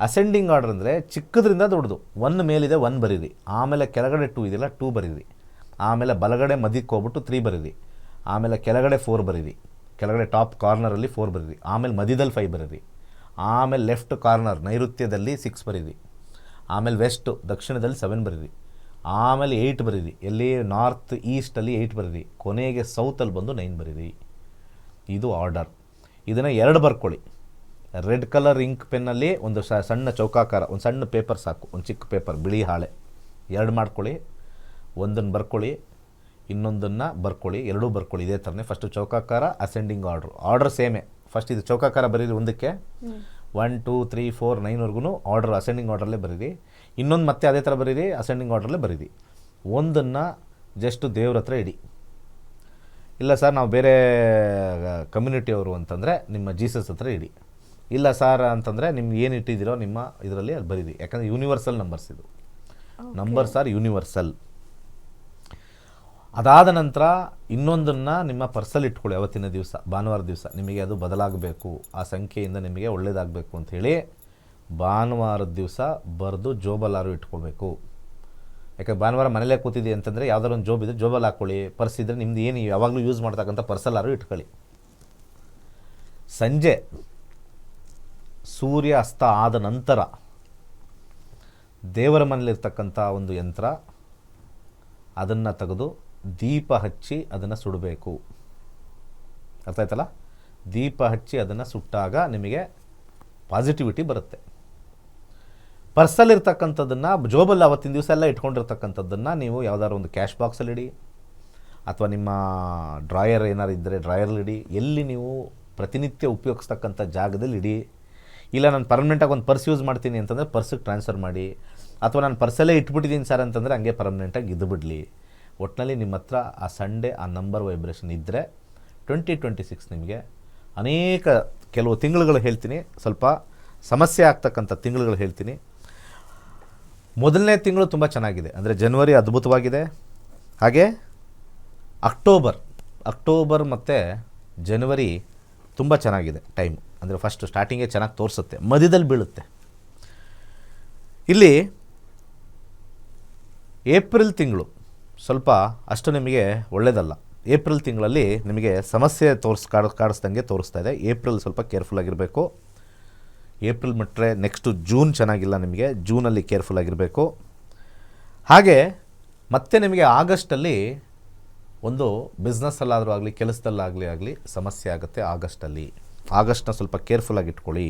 Ascending order ಅಂದರೆ ಚಿಕ್ಕದ್ರಿಂದ ದೊಡ್ಡದು. One ಮೇಲಿದೆ ಒನ್ ಬರೀರಿ. ಆಮೇಲೆ ಕೆಳಗಡೆ ಟೂ ಇದೆಯಲ್ಲ ಟೂ ಬರೀರಿ. ಆಮೇಲೆ ಬಲಗಡೆ ಮಧ್ಯಕ್ಕೆ ಹೋಗ್ಬಿಟ್ಟು ತ್ರೀ ಬರೀರಿ. ಆಮೇಲೆ ಕೆಳಗಡೆ ಫೋರ್ ಬರೀರಿ. ಕೆಳಗಡೆ ಟಾಪ್ ಕಾರ್ನರಲ್ಲಿ ಫೋರ್ ಬರೀರಿ. ಆಮೇಲೆ ಮಧ್ಯದಲ್ಲಿ ಫೈವ್ ಬರೀರಿ. ಆಮೇಲೆ ಲೆಫ್ಟ್ ಕಾರ್ನರ್ ನೈಋತ್ಯದಲ್ಲಿ ಸಿಕ್ಸ್ ಬರೀರಿ. ಆಮೇಲೆ ವೆಸ್ಟು ದಕ್ಷಿಣದಲ್ಲಿ ಸೆವೆನ್ ಬರೀರಿ. ಆಮೇಲೆ ಏಯ್ಟ್ ಬರೀರಿ. ಎಲ್ಲಿ? ನಾರ್ತ್ ಈಸ್ಟಲ್ಲಿ ಏಯ್ಟ್ ಬರೀರಿ. ಕೊನೆಗೆ ಸೌತಲ್ಲಿ ಬಂದು ನೈನ್ ಬರೀರಿ. ಇದು ಆರ್ಡರ್ ಇದನ್ನು ಎರಡು ಬರ್ಕೊಳ್ಳಿ. ರೆಡ್ ಕಲರ್ ಇಂಕ್ ಪೆನ್ನಲ್ಲಿ ಒಂದು ಸ ಸಣ್ಣ ಚೌಕಾಕಾರ ಒಂದು ಸಣ್ಣ ಪೇಪರ್ ಸಾಕು ಒಂದು ಚಿಕ್ಕ ಪೇಪರ್ ಬಿಳಿ ಹಾಳೆ. ಎರಡು ಮಾಡ್ಕೊಳ್ಳಿ ಒಂದನ್ನು ಬರ್ಕೊಳ್ಳಿ ಇನ್ನೊಂದನ್ನು ಬರ್ಕೊಳ್ಳಿ ಎರಡೂ ಬರ್ಕೊಳ್ಳಿ ಇದೇ ಥರನೇ. ಫಸ್ಟು ಚೌಕಾಕಾರ ಅಸೆಂಡಿಂಗ್ ಆರ್ಡ್ರು ಆರ್ಡರ್ ಸೇಮೇ. ಫಸ್ಟ್ ಇದು ಚೌಕಾಕಾರ ಬರೀರಿ ಒಂದಕ್ಕೆ. ಒನ್ ಟೂ ತ್ರೀ ಫೋರ್ ನೈನ್ವರೆಗೂ ಆರ್ಡ್ರ್ ಅಸೆಂಡಿಂಗ್ ಆರ್ಡ್ರಲ್ಲೇ ಬರೀರಿ. ಇನ್ನೊಂದು ಮತ್ತೆ ಅದೇ ಥರ ಬರೀರಿ ಅಸೆಂಡಿಂಗ್ ಆರ್ಡ್ರಲ್ಲೇ ಬರೀರಿ. ಒಂದನ್ನು ಜಸ್ಟ್ ದೇವ್ರ ಹತ್ರ ಇಡಿ. ಇಲ್ಲ ಸರ್ ನಾವು ಬೇರೆ ಕಮ್ಯುನಿಟಿಯವರು ಅಂತಂದರೆ ನಿಮ್ಮ ಜೀಸಸ್ ಹತ್ರ ಇಡಿ. ಇಲ್ಲ ಸರ್ ಅಂತಂದರೆ ನಿಮ್ಗೆ ಏನು ಇಟ್ಟಿದ್ದೀರೋ ನಿಮ್ಮ ಇದರಲ್ಲಿ ಅದು ಬರೀರಿ. ಯಾಕಂದರೆ ಯೂನಿವರ್ಸಲ್ ನಂಬರ್ಸ್ ಇದು. ನಂಬರ್ಸ್ ಆರ್ ಯೂನಿವರ್ಸಲ್ ಅದಾದ ನಂತರ ಇನ್ನೊಂದನ್ನು ನಿಮ್ಮ ಪರ್ಸಲ್ ಇಟ್ಕೊಳ್ಳಿ ಅವತ್ತಿನ ದಿವಸ ಭಾನುವಾರ ದಿವಸ. ನಿಮಗೆ ಅದು ಬದಲಾಗಬೇಕು. ಆ ಸಂಖ್ಯೆಯಿಂದ ನಿಮಗೆ ಒಳ್ಳೆಯದಾಗಬೇಕು ಅಂಥೇಳಿ ಭಾನುವಾರದ ದಿವಸ ಬರೆದು ಜೋಬಲಾರು ಇಟ್ಕೊಳ್ಬೇಕು. ಯಾಕಂದ್ರೆ ಭಾನುವಾರ ಮನೇಲೇ ಕೂತಿದೆ ಅಂತಂದರೆ ಯಾವ್ದಾದ್ರು ಒಂದು ಜೋಬ್ ಇದ್ರೆ ಜೋಬಲ್ಲಿ ಹಾಕ್ಕೊಳ್ಳಿ ಪರ್ಸ್ ಇದ್ದರೆ ನಿಮ್ದು ಏನು ಯಾವಾಗಲೂ ಯೂಸ್ ಮಾಡ್ತಕ್ಕಂಥ ಪರ್ಸಲ್ಲಾರು ಇಟ್ಕೊಳ್ಳಿ. ಸಂಜೆ ಸೂರ್ಯ ಅಸ್ತ ಆದ ನಂತರ ದೇವರ ಮನೇಲಿರ್ತಕ್ಕಂಥ ಒಂದು ಯಂತ್ರ, ಅದನ್ನು ತೆಗೆದು ದೀಪ ಹಚ್ಚಿ ಅದನ್ನು ಸುಡಬೇಕು. ಅರ್ಥ ಆಯ್ತಲ್ಲ? ದೀಪ ಹಚ್ಚಿ ಅದನ್ನು ಸುಟ್ಟಾಗ ನಿಮಗೆ ಪಾಸಿಟಿವಿಟಿ ಬರುತ್ತೆ. ಪರ್ಸಲ್ಲಿರ್ತಕ್ಕಂಥದ್ದನ್ನು ಜೋಬಲ್ಲಿ ಅವತ್ತಿನ ದಿವಸ ಎಲ್ಲ ಇಟ್ಕೊಂಡಿರ್ತಕ್ಕಂಥದ್ದನ್ನು ನೀವು ಯಾವುದಾದ್ರು ಒಂದು ಕ್ಯಾಶ್ ಬಾಕ್ಸಲ್ಲಿ ಇಡಿ, ಅಥವಾ ನಿಮ್ಮ ಡ್ರಾಯರ್ ಏನಾರು ಇದ್ದರೆ ಡ್ರಾಯರ್ಲಿಡಿ ಎಲ್ಲಿ ನೀವು ಪ್ರತಿನಿತ್ಯ ಉಪಯೋಗಿಸ್ತಕ್ಕಂಥ ಜಾಗದಲ್ಲಿ ಇಡಿ. ಇಲ್ಲ, ನಾನು ಪರ್ಮನೆಂಟಾಗಿ ಒಂದು ಪರ್ಸ್ ಯೂಸ್ ಮಾಡ್ತೀನಿ ಅಂತಂದರೆ ಪರ್ಸಿಗೆ ಟ್ರಾನ್ಸ್ಫರ್ ಮಾಡಿ, ಅಥವಾ ನಾನು ಪರ್ಸಲ್ಲೇ ಇಟ್ಬಿಟ್ಟಿದ್ದೀನಿ ಸರ್ ಅಂತಂದರೆ ಹಂಗೆ ಪರ್ಮನೆಂಟಾಗಿ ಇದ್ದುಬಿಡಲಿ ಒಟ್ಟಿನಲ್ಲಿ ನಿಮ್ಮ ಹತ್ರ ಆ ಸಂಡೇ ಆ ನಂಬರ್ ವೈಬ್ರೇಷನ್ ಇದ್ದರೆ ಟ್ವೆಂಟಿ ಟ್ವೆಂಟಿ ಸಿಕ್ಸ್ ನಿಮಗೆ ಅನೇಕ ಕೆಲವು ತಿಂಗಳುಗಳು ಹೇಳ್ತೀನಿ. ಸ್ವಲ್ಪ ಸಮಸ್ಯೆ ಆಗ್ತಕ್ಕಂಥ ತಿಂಗಳುಗಳು ಹೇಳ್ತೀನಿ. ಮೊದಲನೇ ತಿಂಗಳು ತುಂಬ ಚೆನ್ನಾಗಿದೆ. ಅಂದರೆ ಜನವರಿ ಅದ್ಭುತವಾಗಿದೆ. ಹಾಗೆ ಅಕ್ಟೋಬರ್ ಅಕ್ಟೋಬರ್ ಮತ್ತು ಜನವರಿ ತುಂಬ ಚೆನ್ನಾಗಿದೆ ಟೈಮ್ ಅಂದರೆ ಫಸ್ಟ್ ಸ್ಟಾರ್ಟಿಂಗೇ ಚೆನ್ನಾಗಿ ತೋರಿಸುತ್ತೆ, ಮಧ್ಯದಲ್ಲಿ ಬೀಳುತ್ತೆ. ಇಲ್ಲಿ ಏಪ್ರಿಲ್ ತಿಂಗಳು ಸ್ವಲ್ಪ ಅಷ್ಟು ನಿಮಗೆ ಒಳ್ಳೆಯದಲ್ಲ ಏಪ್ರಿಲ್ ತಿಂಗಳಲ್ಲಿ ನಿಮಗೆ ಸಮಸ್ಯೆ ತೋರಿಸ್, ಕಾಡ್, ಕಾಡಿಸ್ದಂಗೆ ತೋರಿಸ್ತಾ ಇದೆ. ಏಪ್ರಿಲ್ ಸ್ವಲ್ಪ ಕೇರ್ಫುಲ್ ಆಗಿರಬೇಕು. ಏಪ್ರಿಲ್ ಬಿಟ್ಟರೆ ನೆಕ್ಸ್ಟು ಜೂನ್ ಚೆನ್ನಾಗಿಲ್ಲ ನಿಮಗೆ, ಜೂನಲ್ಲಿ ಕೇರ್ಫುಲ್ ಆಗಿರಬೇಕು. ಹಾಗೆ ಮತ್ತೆ ನಿಮಗೆ ಆಗಸ್ಟಲ್ಲಿ ಒಂದು ಬಿಸ್ನೆಸ್ಸಲ್ಲಾದರೂ ಆಗಲಿ, ಕೆಲಸದಲ್ಲಾಗಲಿ ಆಗಲಿ ಸಮಸ್ಯೆ ಆಗುತ್ತೆ ಆಗಸ್ಟಲ್ಲಿ. ಆಗಸ್ಟ್ನ ಸ್ವಲ್ಪ ಕೇರ್ಫುಲ್ಲಾಗಿ ಇಟ್ಕೊಳ್ಳಿ